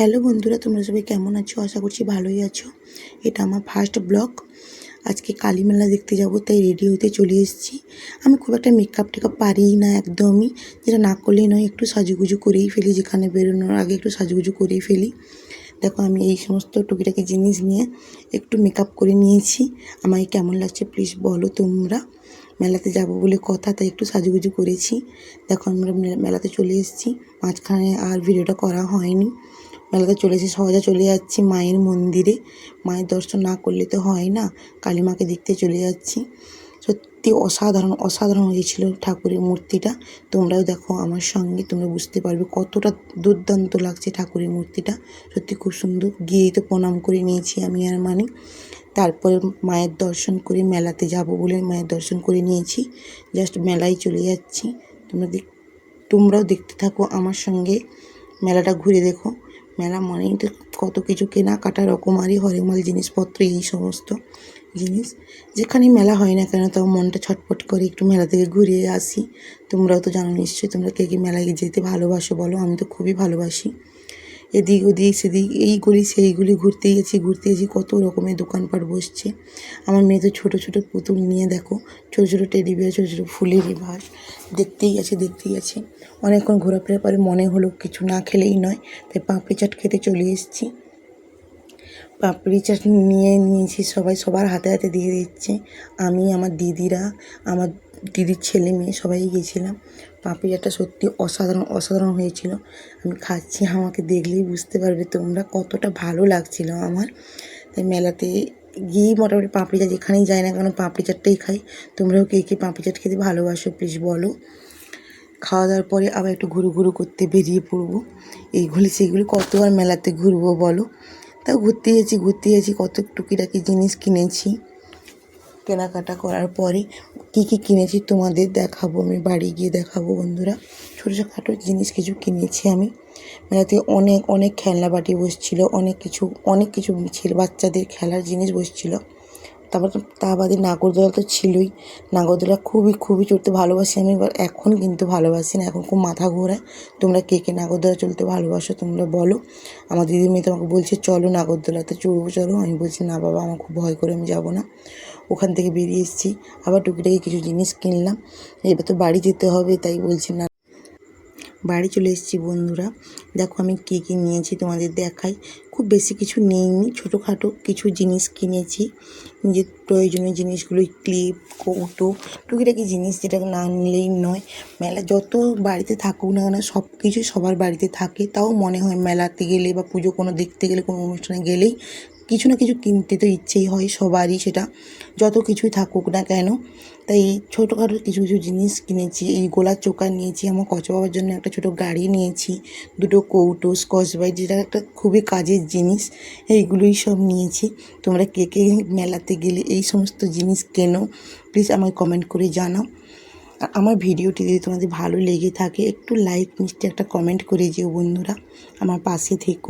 Hello বন্ধুরা, তোমরা সবাই কেমন আছো? আশা করছি ভালোই আছো। এটা আমার ফার্স্ট ব্লগ আজকে কালী মেলা দেখতে যাব, তাই রেডি হতে চলে এসেছি। আমি খুব একটা মেকআপ টেকআপ পারিই না একদমই। যেটা না করলেই নয়, একটু সাজুগুজু করেই ফেলি, যেখানে বেরোনোর আগে একটু সাজুগুজু করেই ফেলি। দেখো, আমি এই সমস্ত টুকিটাকি জিনিস নিয়ে একটু মেকআপ করে নিয়েছি। আমাকে কেমন লাগছে প্লিজ বলো তোমরা। মেলাতে যাব বলে কথা, তাই একটু সাজুগুজু করেছি। দেখো, আমরা মেলাতে চলে এসেছি। মাঝখানে আর ভিডিওটা করা হয়নি। মেলাতে চলে এসে সহজে চলে যাচ্ছি মায়ের মন্দিরে। মায়ের দর্শন না করলে তো হয় না। কালী মাকে দেখতে চলে যাচ্ছি। সত্যি অসাধারণ অসাধারণ হয়েছিল ঠাকুরের মূর্তিটা। তোমরাও দেখো আমার সঙ্গে, তোমরা বুঝতে পারবে কতটা দুর্দান্ত লাগছে ঠাকুরের মূর্তিটা। সত্যি খুব সুন্দর। গিয়েই তো প্রণাম করে নিয়েছি আমি আর মানে। তারপরে মায়ের দর্শন করে মেলাতে যাব বলে মায়ের দর্শন করে নিয়েছি। জাস্ট মেলায় চলে যাচ্ছি। তোমরা দেখ, তোমরাও দেখতে থাকো আমার সঙ্গে। মেলাটা ঘুরে দেখো। মেলা মানেই তো কত কিছু, কেনাকাটা, রকমারি, হরিমল জিনিসপত্র, এই সমস্ত জিনিস। যেখানে মেলা হয় না কেন, তাও মনটা ছটপট করে একটু মেলা থেকে ঘুরে আসি। তোমরাও তো জানো নিশ্চয়ই তোমরা কে কে মেলায় যেতে ভালোবাসো বলো, আমি তো খুবই ভালোবাসি। এদিক ওদিক সেদিক এইগুলি সেইগুলি ঘুরতে গেছি ঘুরতে গেছি, কত রকমের দোকানপাট বসছে। আমার মেয়ে তো ছোটো ছোটো, পুতুল নিয়ে দেখো, ছোটো ছোটো টেডি বিয়ার ছোটো ছোটো ফুলের বাস দেখতেই আছে দেখতেই আছে অনেকক্ষণ ঘোরাফেরার পরে মনে হলো কিছু না খেলেই নয়, তাই পাঁপড়ি চাট খেতে চলে এসেছি। পাপড়ি চাট নিয়ে নিয়েছি সবাই, সবার হাতে হাতে দিয়ে দিচ্ছে। আমি, আমার দিদিরা, আমার দিদির ছেলে মেয়ে সবাই গেছিলাম। পাপড়ি চাটটা সত্যি অসাধারণ অসাধারণ হয়েছিল। আমি খাচ্ছি, আমাকে দেখলেই বুঝতে পারবে তোমরা কতটা ভালো লাগছিল আমার। তাই মেলাতে গিয়েই মোটামুটি পাপড়ি চাট যেখানেই যাই না কেন পাপড়ি চাটটাই খাই। তোমরাও কে কে পাপড়ি চাট খেতে ভালোবাসো প্লিজ বলো। খাওয়া দাওয়ার পরে আবার একটু ঘুরু ঘুরু করতে বেরিয়ে পড়ব। এইগুলি সেইগুলি কত আর মেলাতে ঘুরবো বলো। তাও ঘুরতে গেছি ঘুরতে গেছি কত টুকিটাকি জিনিস কিনেছি। কেনাকাটা করার পরে কী কী কিনেছি তোমাদের দেখাবো, আমি বাড়ি গিয়ে দেখাবো বন্ধুরা। ছোটো খাটো জিনিস কিছু কিনেছি আমি। মেলাতে অনেক অনেক খেলনা বাটি বসছিলো, অনেক কিছু অনেক কিছু ছেলে, বাচ্চাদের খেলার জিনিস বসছিলো। তারপর তা বাদে নাগরদোলা তো ছিলই। নাগরদোলা খুবই খুবই চড়তে ভালোবাসি আমি এখন কিন্তু ভালোবাসি না, এখন খুব মাথা ঘোরায় তোমরা কে কে নাগরদোলা চলতে ভালোবাসো তোমরা বলো। আমার দিদি মেয়ে তোমাকে বলছে, চলো নাগরদোলাতে চড়বো, চলো। আমি বলছি, না বাবা, আমার খুব ভয় করে আমি যাব না। ওখান থেকে বেরিয়ে এসেছি। আবার টুকিটাকি কিছু জিনিস কিনলাম। এবার তো বাড়ি যেতে হবে, তাই বলছি না। বাড়ি চলে এসেছি বন্ধুরা। দেখো আমি কী কী নিয়েছি তোমাদের দেখাই। খুব বেশি কিছু নিইনি, ছোটোখাটো কিছু জিনিস কিনেছি। নিজের প্রয়োজনীয় জিনিসগুলো, ক্লিপ, কৌটো, টুকিটাকি জিনিস যেটা না নিলেই নয়। মেলা যত বাড়িতে থাকুক না কেন, সব কিছুই সবার বাড়িতে থাকে। তাও মনে হয় মেলাতে গেলে বা পুজো কোনো দেখতে গেলে, কোনো অনুষ্ঠানে গেলেই কিছু না কিছু কিনতে তো ইচ্ছেই হয় সবারই সেটা। যত কিছুই থাকুক না কেন, তাই ছোটোখাটো কিছু কিছু জিনিস কিনেছি। এই গোলার চোকা নিয়েছি, আমার কচা বাবার জন্য একটা ছোটো গাড়ি নিয়েছি, দুটো কৌটো, স্কচ ব্রাইট যেটা একটা খুবই কাজের জিনিস, এইগুলোই সব নিয়েছি। তোমরা কে কে মেলাতে গেলে এই সমস্ত জিনিস কেনো প্লিজ আমায় কমেন্ট করে জানাও। আমার ভিডিওটি যদি তোমাদের ভালো লেগে থাকে, একটু লাইক মিষ্টি একটা কমেন্ট করে যেও বন্ধুরা, আমার পাশে থেকো।